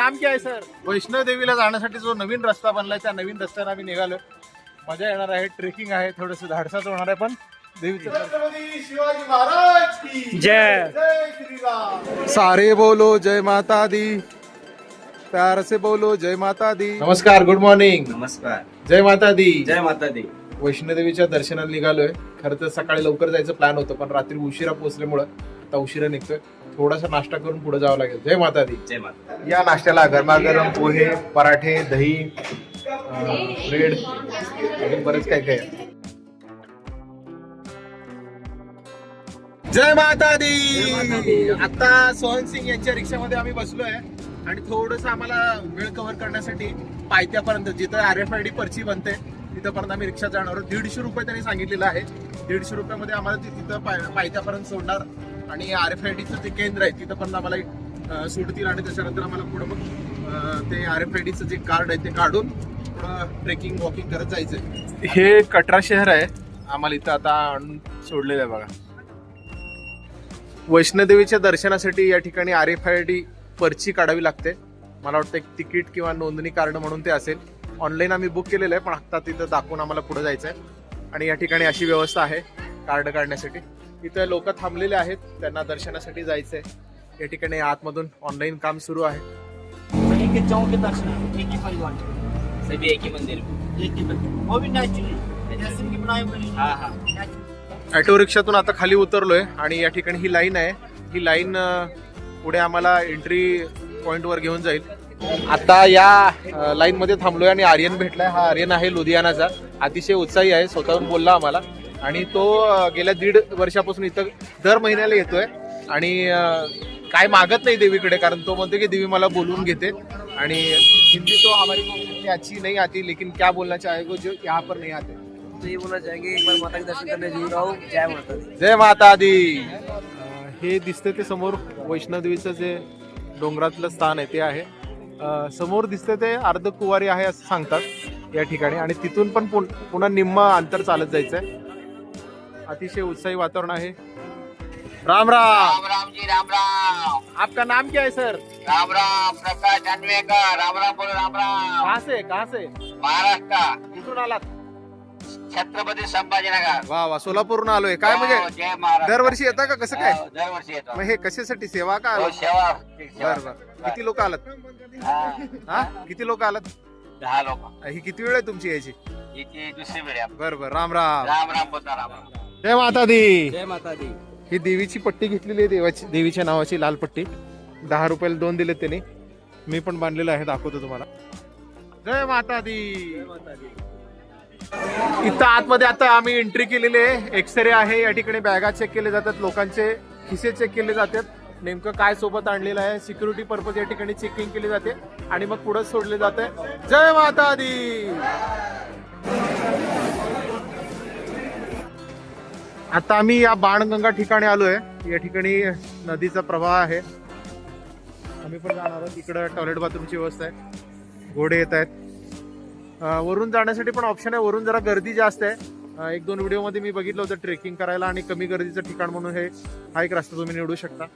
नाम क्या है सर वैष्णव देवीला जाण्यासाठी जो नवीन रस्ता बनलाय त्या नवीन रस्त्याने आम्ही निघालो. मजा येणार आहे ट्रेकिंग आहे थोडस धाडसाच होणार आहे पण देवीचं शिवाजी महाराज की जय. सारे बोलो जय माता दी। प्यार से बोलो जय माता दी। नमस्कार गुड मॉर्निंग नमस्कार. जय माता दी। जय माता दी। वैष्णोदेवीच्या दर्शनाला निघालोय. खरं तर सकाळी लवकर जायचं प्लॅन होतं पण रात्री उशिरा पोहोचल्यामुळं आता उशिरा निघतोय. थोडासा नाश्ता करून पुढे जावं लागेल. जय माता दी जय माता या नाश्त्याला गरमागरम पोहे पराठे दही ब्रेड अजून बरेच काय काय. जय माता दी आता सोहन सिंग यांच्या रिक्षामध्ये आम्ही बसलोय आणि थोडस आम्हाला वेळ कव्हर करण्यासाठी पायथ्यापर्यंत जिथं आर एफ आय डी पर्ची बनते तिथंपर्यंत आम्ही रिक्षा जाणार आहोत. दीडशे रुपये त्यांनी सांगितलेलं आहे. दीडशे रुपयामध्ये आम्हाला तिथं पाय- पायथ्यापर्यंत सोडणार. आणि आर एफ आय डीचं जे केंद्र आहे तिथं आम्हाला अं, सोडतील आणि त्याच्यानंतर आम्हाला पुढं मग ते आर एफ आय डीचं जे कार्ड आहे ते काढून थोडं ट्रेकिंग वॉकिंग करत जायचं हे कटरा शहर आहे. आम्हाला इथं आता आणून सोडलेलं आहे बघा. वैष्णोदेवीच्या दर्शनासाठी या ठिकाणी आर एफ आय डी पर्ची काढावी लागते. मला वाटतं एक तिकीट किंवा नोंदणी कार्ड म्हणून ते असेल. ऑनलाईन आम्ही बुक केलेलं आहे पण आता तिथं दाखवून आम्हाला पुढे जायचं आहे आणि या ठिकाणी अशी व्यवस्था आहे कार्ड काढण्यासाठी. इथं लोक थांबलेले आहेत त्यांना दर्शनासाठी जायचं आहे या ठिकाणी आतमधून ऑनलाईन काम सुरू आहे. ऑटो रिक्षातून आता खाली उतरलोय आणि या ठिकाणी ही लाईन आहे. ही लाईन पुढे आम्हाला एंट्री पॉइंट वर घेऊन जाईल. आता या लाईन मध्ये थांबलोय आणि आर्यन भेटलाय. हा आर्यन आहे लुधियानाचा. अतिशय उत्साही आहे स्वतःहून बोलला आम्हाला. आणि तो गेल्या दीड वर्षापासून इथं दर महिन्याला येतोय. आणि काय मागत नाही देवीकडे कारण तो म्हणतो की देवी मला बोलवून घेते. आणि हिंदी तो हमारी अच्छी नहीं आती लेकिन क्या बोलना चाहेगो जो यहाँ पर नहीं आते. तो ये बोलना चाहेंगे एक बार माता के दर्शन करने जरूर आओ। जय माता दी। जय माता दी। हे दिसते ते समोर वैष्णोदेवीचं जे डोंगरातलं स्थान आहे ते आहे. समोर दिसते ते अर्ध कुवारी आहे असं सांगतात या ठिकाणी. आणि तिथून पण पुन- पुन्हा निम्म अंतर चालत जायचंय. अतिशय उत्साही वातावरण आहे. राम राम! राम जी राम राम! आपका नाम क्या है सर? राम राम प्रकाश अन्वेकर राम राम बोलो राम राम। कहाँ से कहाँ से? महाराष्ट्र। कुठून आलात? छत्रपती संभाजीनगर. वा वा सोलापूरहून आलोय. काय हो, म्हणजे जय महाराष्ट्र दरवर्षी येता का? कसं काय? हो, दरवर्षी येतो. मग हे कशासाठी सेवा का हो? सेवा. सेवा. बर बर. किती लोक आलात? हा. हा? किती लोक आलात? दहा लोक. ही किती वेळ आहे तुमची यायची? दुसरी वेळ आहे. बर बर. राम राम. राम राम बोलता राम राम जय माता दी जय माता दी ही देवीची पट्टी घेतलेली आहे देवाची देवीच्या नावाची लाल पट्टी. दहा रुपयाला दोन दिले त्यांनी. मी पण बांधलेलं आहे दाखवतो तुम्हाला. जय माता दी इथं आतमध्ये आता आम्ही एंट्री केलेली आहे. एक्सरे आहे या ठिकाणी बॅगा चेक केले जातात लोकांचे खिसे चेक केले जातात. नेमकं काय सोबत आणलेलं आहे सिक्युरिटी पर्पज या ठिकाणी चेकिंग केली जाते आणि मग पुढे सोडले जाते जय माता दी! आता आम्ही या बाणगंगा ठिकाणी आलोय. या ठिकाणी नदीचा प्रवाह आहे. आम्ही पण जाणार आहोत. इकडं टॉयलेट बाथरूमची व्यवस्था आहे. घोडे येत आहेत. वरून जाण्यासाठी पण ऑप्शन आहे. वरून जरा गर्दी जास्त आहे. एक दोन व्हिडिओमध्ये मी बघितलं होतं ट्रेकिंग करायला आणि कमी गर्दीचं ठिकाण म्हणून हे हा एक रस्ता तुम्ही निवडू शकता.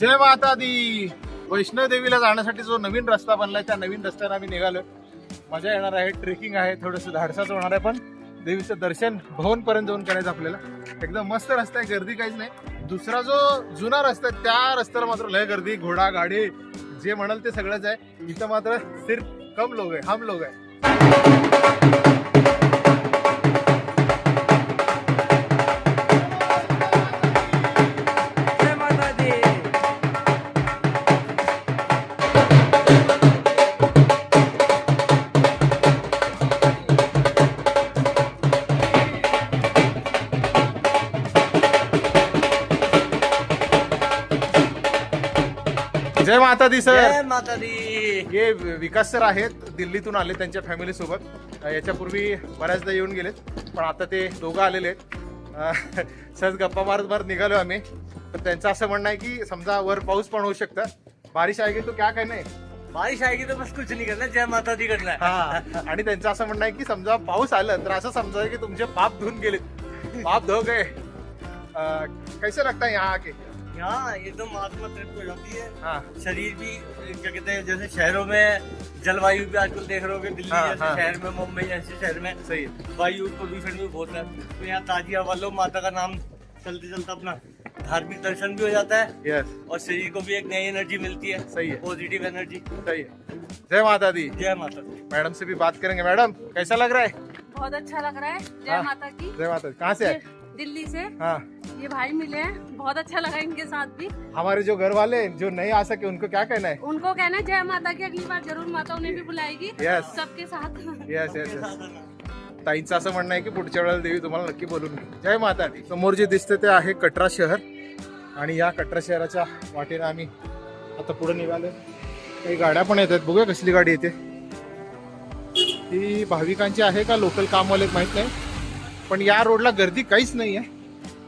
जय माता दी! वैष्णव देवीला जाण्यासाठी जो नवीन रस्ता बनलाय त्या नवीन रस्त्याने आम्ही निघालो मजा येणार आहे. ट्रेकिंग आहे. थोडंसं धाडसाचं होणार आहे पण देवीचं दर्शन भवन पर्यंत जाऊन करायचं आपल्याला. एकदम मस्त रस्ता आहे. गर्दी काहीच नाही. दुसरा जो जुना रस्ता आहे त्या रस्त्याला मात्र लय गर्दी घोडा गाडी जे म्हणाल ते सगळंच आहे. इथं मात्र सिर्फ कम लोक आहे हम लोक आहे. जय माता दी जय माता दी सर. जय माता दी हे विकास सर आहेत. दिल्लीतून आले त्यांच्या फॅमिली सोबत. अं, याच्यापूर्वी बऱ्याचदा येऊन गेलेत पण आता ते दोघं आलेले आहेत. सहज गप्पा मारत मारत निघालो आम्ही. पण त्यांचं असं म्हणणं आहे की समजा वर पाऊस पण होऊ शकतं. बारिश आहे की तो क्या काय नाही बारिश आएगी तो बस कुछ नहीं करना जय माता दी करना है. हा आणि त्यांचं असं म्हणणं आहे की समजा पाऊस आलं तर असं समजा की तुमचे पाप धुवून गेलेत. पाप धो गए. अं, कैसे लगता है यहाँ आके? यहाँ एकदम महात्मा तृप्त हो जाती है। हाँ। शरीर भी क्या कहते हैं जैसे शहरों में जलवायु भी आजकल देख रहे हो दिल्ली हाँ, जैसे हाँ। शहर में मुंबई जैसे शहर में सही है। वायु प्रदूषण भी बहुत है। तो यहाँ ताजी हवा लो माता का नाम चलते चलते अपना धार्मिक दर्शन भी हो जाता है। यस और शरीर को भी एक नई एनर्जी मिलती है। सही है। पॉजिटिव एनर्जी सही है। जय माता दी। जय माता दी। मैडम से भी बात करेंगे। मैडम कैसा लग रहा है? बहुत अच्छा लग रहा है। जय हाँ। माता की जय माता कहाँ से है दिल्ली से हाँ। ये भाई मिले हैं बहुत अच्छा लगा इनके साथ भी। हमारे जो घर वाले हैं, जो नहीं आ सके उनको क्या कहना है? उनको कहना है जय माता की अगली बार जरूर माता उन्हें भी बुलाएगी। Yes. सबके साथ। येस येस येस ताईंचं असं म्हणणं आहे की पुढच्या वेळेला देवी तुम्हाला नक्की बोलून. जय माता दी. समोर जे दिसते ते आहे कटरा शहर. आणि या कटरा शहराच्या वाटेने आम्ही आता पुढे निघालो. काही गाड्या पण येत आहेत बघूया कसली गाडी येते. ती भाविकांची आहे का लोकल कामवाले? माहीत नाही. पण या रोडला गर्दी काहीच नाही आहे.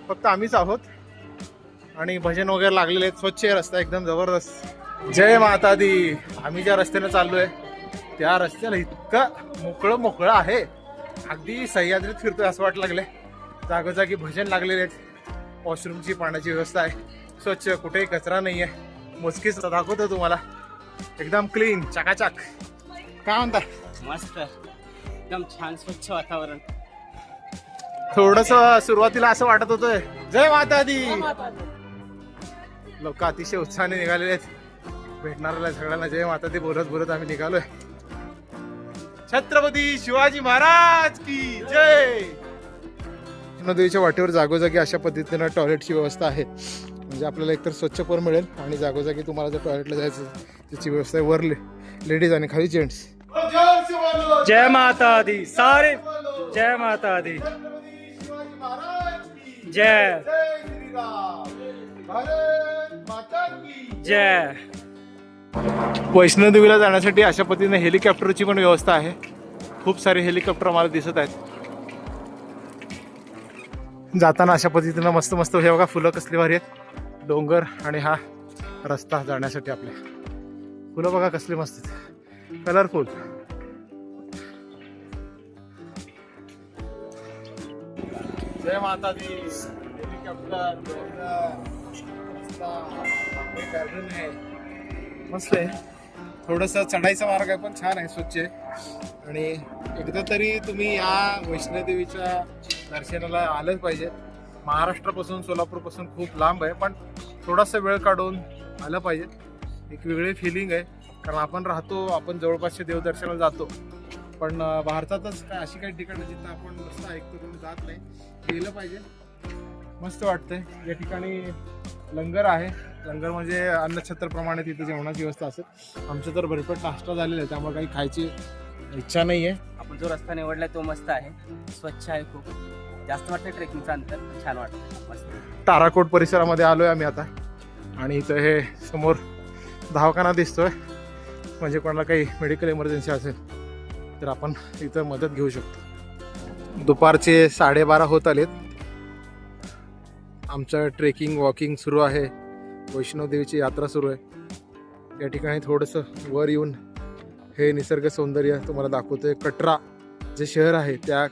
फक्त आम्हीच आहोत. आणि भजन वगैरे लागलेले आहेत. स्वच्छ रस्ता एकदम जबरदस्त. जय माता दी आम्ही ज्या रस्त्याने आहे त्या रस्त्याला इतकं मोकळं मोकळं आहे. अगदी सह्याद्रीत फिरतोय असं वाटलं लागलंय. जागोजागी भजन लागलेले आहेत. वॉशरूमची पाण्याची व्यवस्था आहे. स्वच्छ कुठेही कचरा नाही आहे. मोजकीच दाखवतो तुम्हाला. एकदम क्लीन चकाचक. काय म्हणता? मस्त. एकदम छान स्वच्छ वातावरण. थोडस सुरुवातीला असं वाटत होतं जय माता दी लोक अतिशय उत्साहाने निघालेले आहेत. भेटणाऱ्या सगळ्यांना जय माता दी बोलत बोलत आम्ही निघालोय. छत्रपती शिवाजी महाराज की जय! नदीच्या वाटेवर जागोजागी अशा पद्धतीनं टॉयलेटची व्यवस्था आहे. म्हणजे आपल्याला एकतर स्वच्छ पण मिळेल आणि जागोजागी तुम्हाला जर टॉयलेटला जायचं त्याची व्यवस्था आहे वर लेडीज आणि खाली जेंट्स. जय माता दी सारे. जय माता दी जय। जय वैष्णोदेवीला जाण्यासाठी अशा पद्धतीने हेलिकॉप्टरची पण व्यवस्था आहे. खूप सारे हेलिकॉप्टर मला दिसत आहेत. जाताना अशा पद्धतीनं मस्त मस्त हे बघा फुलं कसली भारी आहेत. डोंगर आणि हा रस्ता जाण्यासाठी आपल्या. फुलं बघा कसली मस्त कलरफुल जय माता दी हेलिकॉप्टर आहे. मस्त आहे. थोडंसं चढाईचा मार्ग आहे पण छान आहे स्वच्छ आहे. आणि एकदा तरी तुम्ही या वैष्णोदेवीच्या दर्शनाला आलंच पाहिजे. महाराष्ट्रापासून सोलापूरपासून खूप लांब आहे पण थोडासा वेळ काढून आलं पाहिजे. एक वेगळी फिलिंग आहे. कारण आपण राहतो आपण जवळपासच्या देवदर्शनाला जातो. पण भारतातच काय अशी काही ठिकाणं जिथं आपण नुसतं ऐकतो कोणी जात नाही. गेलं पाहिजे. मस्त वाटतंय. या ठिकाणी लंगर आहे. लंगर म्हणजे अन्नछत्रप्रमाणे तिथे जेवणाची व्यवस्था असेल. आमचं तर भरपेट नाश्ता झालेला आहे त्यामुळे काही खायची इच्छा नाही आहे आपण जो रस्ता निवडलाय तो मस्त आहे. स्वच्छ आहे खूप. जास्त वाटतं ट्रेकिंगचं अंतर पण छान वाटतं मस्त. ताराकोट परिसरामध्ये आलोय आम्ही आता. आणि इथं हे समोर दवाखाना दिसतोय. म्हणजे कोणाला काही मेडिकल इमर्जन्सी असेल तर आपण इथं मदत घेऊ शकतो. दुपारचे साडेबारा होत आलेत. आमचं ट्रेकिंग वॉकिंग सुरू आहे. वैष्णोदेवीची यात्रा सुरू आहे. या ठिकाणी थोडंसं वर येऊन हे निसर्ग सौंदर्य तुम्हाला दाखवतोय. कटरा जे शहर आहे त्या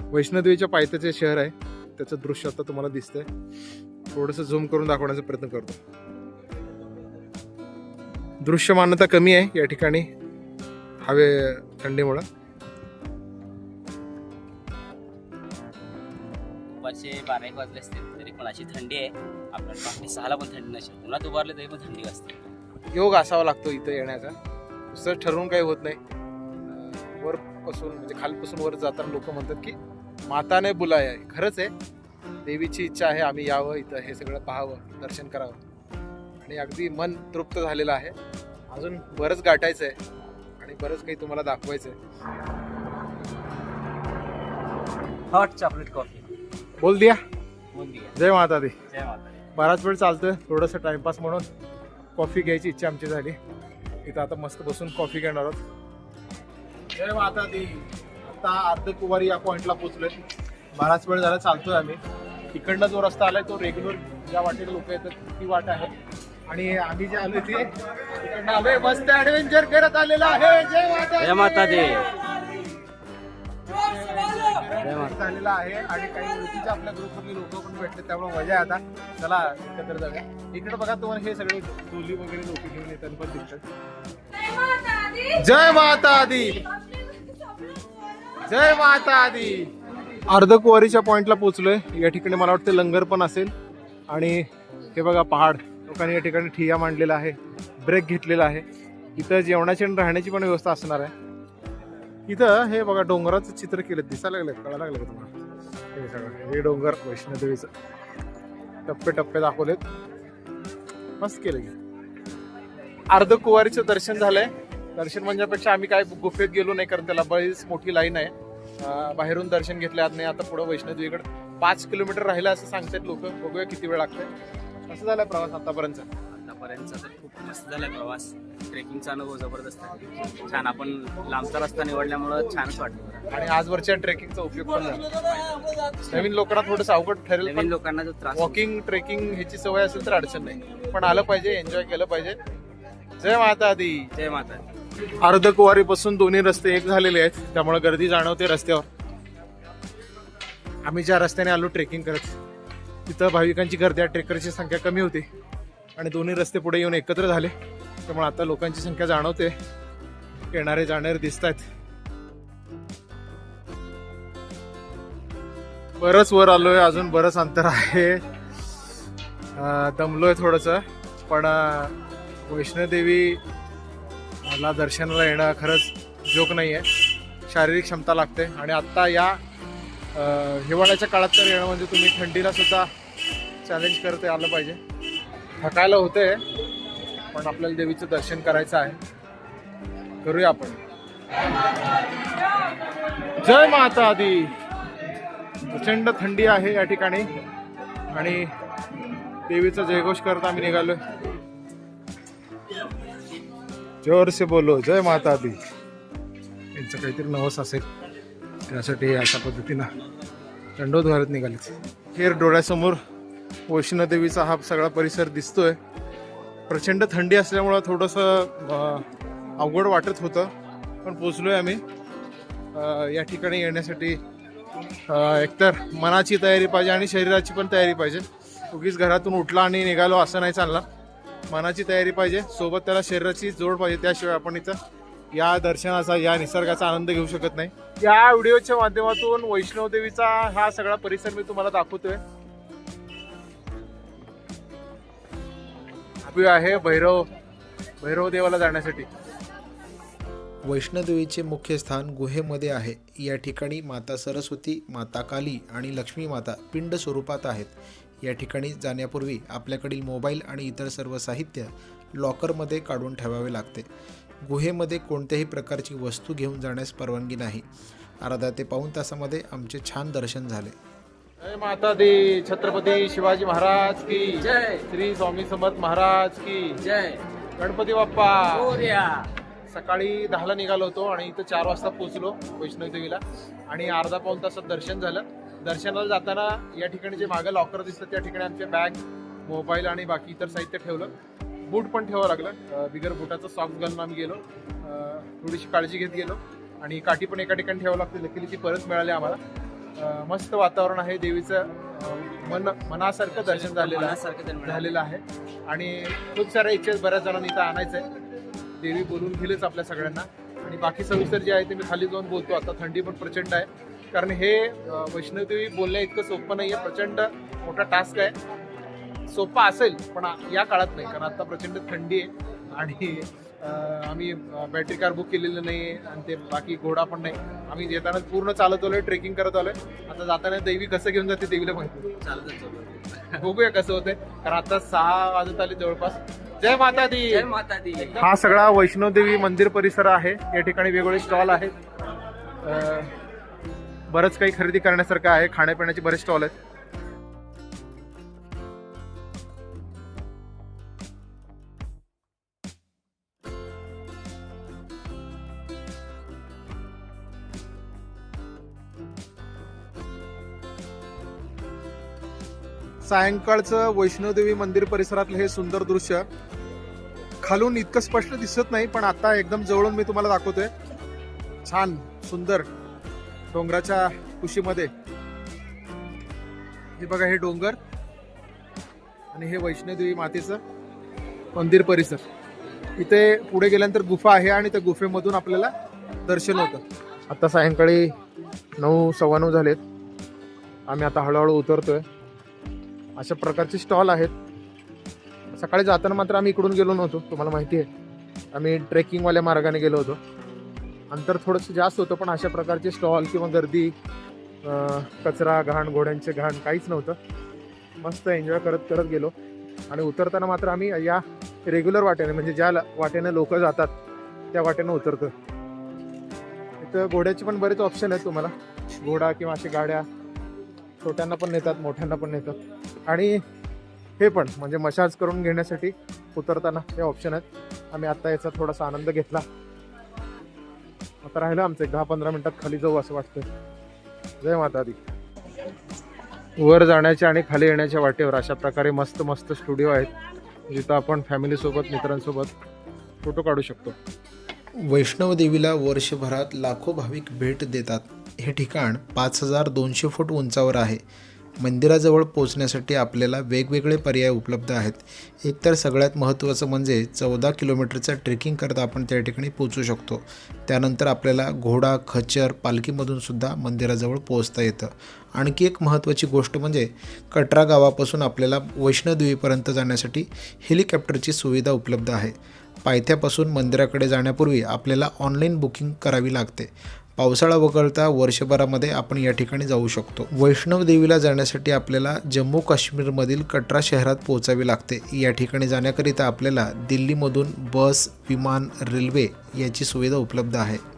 वैष्णोदेवीच्या पायथ्याचे शहर आहे त्याचं दृश्य आता तुम्हाला दिसतंय. थोडंसं झूम करून दाखवण्याचा प्रयत्न करतो. दृश्यमानता कमी आहे या ठिकाणी. हवे थंडीमुळं. बारा एक वाजले असतील तरी पण अशी थंडी आहे? आपल्याला पहाटे सहाला पण थंडी नसेल. उन्हात उभारले तरी पण थंडी वाजते. योग असावा लागतो इथं येण्याचा. नुसतं ठरवून काही होत नाही. अं, वरपासून म्हणजे खालपासून वर जाताना लोक म्हणतात की माताने बुलाय. आहे खरंच आहे. देवीची इच्छा आहे आम्ही यावं इथं हे सगळं पाहावं दर्शन करावं. आणि अगदी मन तृप्त झालेलं आहे. अजून बरंच गाठायचं आहे आणि बरंच काही तुम्हाला दाखवायचं आहे हॉट चॉकलेट कॉफी बोल दिया. जय माता दी. बराच वेळ चालतोय. थोडंसं टाइमपास म्हणून कॉफी घ्यायची इच्छा आमची झाली. इथं आता मस्त बसून कॉफी घेणार आहोत. जय माता दी. आता अर्ध कुवारी या पॉइंटला पोहोचलोय. बराच वेळ झाला चालतोय आम्ही. इकडनं जो रस्ता आलाय तो रेग्युलर ज्या वाटेला लोक येतात ती वाट आहे. आणि आम्ही जे आलोय ते इकडनं आलोय. मस्त ऍडव्हेंचर करत आलेला आहे. जय माता जय माता दी. Break झालेला आहे आणि काही ओळखीचे आपल्या ग्रुपमधले लोक पण भेटले त्यामुळे मजा आता. चला एकत्र जाऊया. इकडे बघा तुम्हाला हे सगळे डोली वगैरे लोक घेऊन येतात पण दिसतात जय माता दी! जय माता दी! अर्धकुवारीच्या पॉइंटला पोहोचलोय. या ठिकाणी मला वाटतं लंगर पण असेल. आणि हे बघा पहाड. लोकांनी या ठिकाणी ठिया मांडलेला आहे. ब्रेक घेतलेला आहे. इथं जेवणाची आणि राहण्याची पण व्यवस्था असणार आहे. इथं हे बघा डोंगराचं चित्र केलं. दिसायला लागलं कळा लागलं का तुम्हाला? हे सगळं हे डोंगर वैष्णोदेवीचं. टप्पे टप्पे दाखवलेत. मस्त केलं की अर्ध कुवारीचं दर्शन झालंय. दर्शन म्हणण्यापेक्षा आम्ही काय गुफेत गेलो नाही कारण त्याला बरीच मोठी लाईन आहे. बाहेरून दर्शन घेतल्या आत नाही आता पुढं वैष्णोदेवीकडे पाच किलोमीटर राहिलं असं सांगतात लोक. बघूया किती वेळ लागतंय. असं झालाय प्रवास आतापर्यंत? आतापर्यंत खूप मस्त झालाय प्रवास. ट्रेकिंगचा अनुभव जबरदस्त आहे. छान आपण लांबचा रस्ता निवडल्यामुळं छानच वाटलं आणि आजवरच्या ट्रेकिंगचा उपयोग पण झाला. नवीन लोकांना थोडंसं अवघड ठरेल नवीन लोकांना जो त्रास वॉकिंग ट्रेकिंग ह्याची सवय असेल तर अडचण नाही. पण आलं पाहिजे एन्जॉय केलं पाहिजे. जय माता दी. जय माता अर्ध कुवारीपासून दोन्ही रस्ते एक झालेले आहेत. त्यामुळे गर्दी जाणवते रस्त्यावर. आम्ही ज्या रस्त्याने आलो ट्रेकिंग करत तिथं भाविकांची गर्दी आहे ट्रेकरची संख्या कमी होती. आणि दोन्ही रस्ते पुढे येऊन एकत्र झाले. त्यामुळे आता लोकांची संख्या जाणवते. येणारे जाणारे दिसत आहेत बरंच वर आलोय अजून बरंच अंतर आहे. दमलोय थोडस पण वैष्णोदेवी ला दर्शनाला येणं खरंच जोक नाही आहे शारीरिक क्षमता लागते. आणि आत्ता या हिवाळ्याच्या काळात तर येणं म्हणजे तुम्ही थंडीला सुद्धा चॅलेंज करत आलं पाहिजे. थकायला होते पण आपल्याला देवीचं दर्शन करायचं आहे. करूया आपण. जय माता दी. प्रचंड थंडी आहे या ठिकाणी. आणि देवीचा जयघोष करत आम्ही निघालो जोर से बोलो जय माता दी. यांचं काहीतरी नवस असेल. त्यासाठी हे अशा पद्धतीनं चंडोद घालत निघाले हेर डोळ्यासमोर वैष्णोदेवीचा हा सगळा परिसर दिसतोय. प्रचंड थंडी असल्यामुळं थोडंसं अवघड वाटत होतं. पण पोचलोय आम्ही. या ठिकाणी येण्यासाठी एकतर मनाची तयारी पाहिजे आणि शरीराची पण तयारी पाहिजे. उगीच घरातून उठला आणि निघालो असं नाही चालला मनाची तयारी पाहिजे. सोबत त्याला शरीराची जोड पाहिजे. त्याशिवाय आपण इथं या दर्शनाचा या निसर्गाचा आनंद घेऊ शकत नाही. या व्हिडिओच्या माध्यमातून वैष्णवदेवीचा हा सगळा परिसर मी तुम्हाला दाखवतोय. अभि आहे भैरव भैरव देवाला जाण्यासाठी. वैष्णोदेवीचे मुख्य स्थान गुहेमध्ये आहे. या ठिकाणी माता सरस्वती माता काली आणि लक्ष्मी माता पिंड स्वरूपात आहेत. या ठिकाणी जाण्यापूर्वी आपल्याकडील मोबाईल आणि इतर सर्व साहित्य लॉकरमध्ये काढून ठेवावे लागते. गुहेमध्ये कोणत्याही प्रकारची वस्तू घेऊन जाण्यास परवानगी नाही. अर्धा ते पाऊण तासामध्ये आमचे छान दर्शन झाले. जय माता दी छत्रपती शिवाजी महाराज की जय. श्री स्वामी समर्थ महाराज की जय. गणपती बाप्पा. सकाळी दहाला निघालो होतो आणि इथं चार वाजता पोहोचलो वैष्णोदेवीला आणि अर्धा पाऊन तासात दर्शन झालं. दर्शनाला जाताना या ठिकाणी जे मागं लॉकर दिसतं त्या ठिकाणी आमचे बॅग मोबाईल आणि बाकी इतर साहित्य ठेवलं. बूट पण ठेवावं लागलं. बिगर बुटाचं सॉक्स घालून आम्ही गेलो. थोडीशी काळजी घेत गेलो. आणि काठी पण एका ठिकाणी ठेवावं लागते. लकीली ती परत मिळाली आम्हाला. मस्त वातावरण आहे. देवीचं मन मनासारखं दर्शन झालेलं. झालेलं आहे. आणि खूप साऱ्या इच्छा आहेत बऱ्याच जणांनी इथं आणायचं आहे देवी बोलून गेलेच आपल्या सगळ्यांना. आणि बाकी सविस्तर जे आहे ते मी खाली जाऊन बोलतो. आता थंडी पण प्रचंड आहे. कारण हे अं, वैष्णोदेवी बोलणं इतकं सोपं नाही आहे प्रचंड मोठा टास्क आहे. सोपा असेल पण या काळात नाही. कारण आता प्रचंड थंडी आहे. आणि आम्ही बॅटरी कार बुक केलेलं नाही आणि ते बाकी घोडा पण नाही. आम्ही येताना पूर्ण चालत आलोय ट्रेकिंग करत आलोय. आता जाताना देवी कसं घेऊन जाते देवीला माहिती चालतच. बघूया कसं होतंय. कारण आता सहा वाजत आले जवळपास. जय माता दी जय माता दी हा सगळा वैष्णोदेवी मंदिर परिसर आहे. या ठिकाणी वेगवेगळे स्टॉल आहेत. बरंच काही खरेदी करण्यासारखं आहे. खाण्यापिण्याचे बरेच स्टॉल आहेत. सायंकाळचं वैष्णोदेवी मंदिर परिसरातलं हे सुंदर दृश्य खालून इतकं स्पष्ट दिसत नाही पण आता एकदम जवळून मी तुम्हाला दाखवतोय. छान सुंदर डोंगराच्या कुशीमध्ये. हे बघा हे डोंगर आणि हे वैष्णोदेवी मातेचं मंदिर परिसर. इथे पुढे गेल्यानंतर गुफा आहे आणि त्या गुफेमधून आपल्याला दर्शन होतं. आता सायंकाळी नऊ सव्वा नऊ झालेत. आम्ही आता हळूहळू उतरतोय. अशा प्रकारचे स्टॉल आहेत. सकाळी जाताना मात्र आम्ही इकडून गेलो नव्हतो तुम्हाला माहिती आहे. आम्ही ट्रेकिंगवाल्या मार्गाने गेलो होतो. अंतर थोडंसं जास्त होतं पण अशा प्रकारचे स्टॉल किंवा गर्दी कचरा घाण घोड्यांचे घाण काहीच नव्हतं. मस्त एन्जॉय करत करत गेलो. आणि उतरताना मात्र आम्ही या रेग्युलर वाटेने म्हणजे ज्या ल- लोक जातात त्या वाटेनं उतरतो इथं घोड्याचे पण बरेच ऑप्शन आहेत तुम्हाला. घोडा किंवा अशा गाड्या छोट्यांना पण नेतात मोठ्यांना पण नेतात. आणि हे पण म्हणजे मसाज करून घेण्यासाठी उतरताना हे ऑप्शन आहेत. आम्ही आता याचा थोडासा आनंद घेतला. आता राहिलं आमचं एक दहा पंधरा मिनिटात खाली जाऊ असं वाटतं जय माता दी वर जाण्याच्या आणि खाली येण्याच्या वाटेवर अशा प्रकारे मस्त मस्त स्टुडिओ आहेत जिथं आपण फॅमिलीसोबत मित्रांसोबत फोटो काढू शकतो. वैष्णवदेवीला वर्षभरात लाखो भाविक भेट देतात. हे ठिकाण पाच हजार दोनशे फूट उंचावर आहे. मंदिराजवळ पोचण्यासाठी आपल्याला वेगवेगळे पर्याय उपलब्ध आहेत. एकतर सगळ्यात महत्त्वाचं म्हणजे चौदा किलोमीटरचं ट्रेकिंग करत आपण त्या ठिकाणी पोचू शकतो. त्यानंतर आपल्याला घोडा खचर पालखीमधून सुद्धा मंदिराजवळ पोचता येतं. आणखी एक महत्त्वाची गोष्ट म्हणजे कटरा गावापासून आपल्याला वैष्णोदेवीपर्यंत जाण्यासाठी हेलिकॉप्टरची सुविधा उपलब्ध आहे. पायथ्यापासून मंदिराकडे जाण्यापूर्वी आपल्याला ऑनलाईन बुकिंग करावी लागते. पावसाळा वगळता वर्षभरामध्ये आपण या ठिकाणी जाऊ शकतो. वैष्णव देवीला जाण्यासाठी आपल्याला जम्मू काश्मीरमधील कटरा शहरात पोहोचावे लागते. या ठिकाणी जाण्याकरिता आपल्याला दिल्लीमधून बस विमान रेल्वे याची सुविधा उपलब्ध आहे.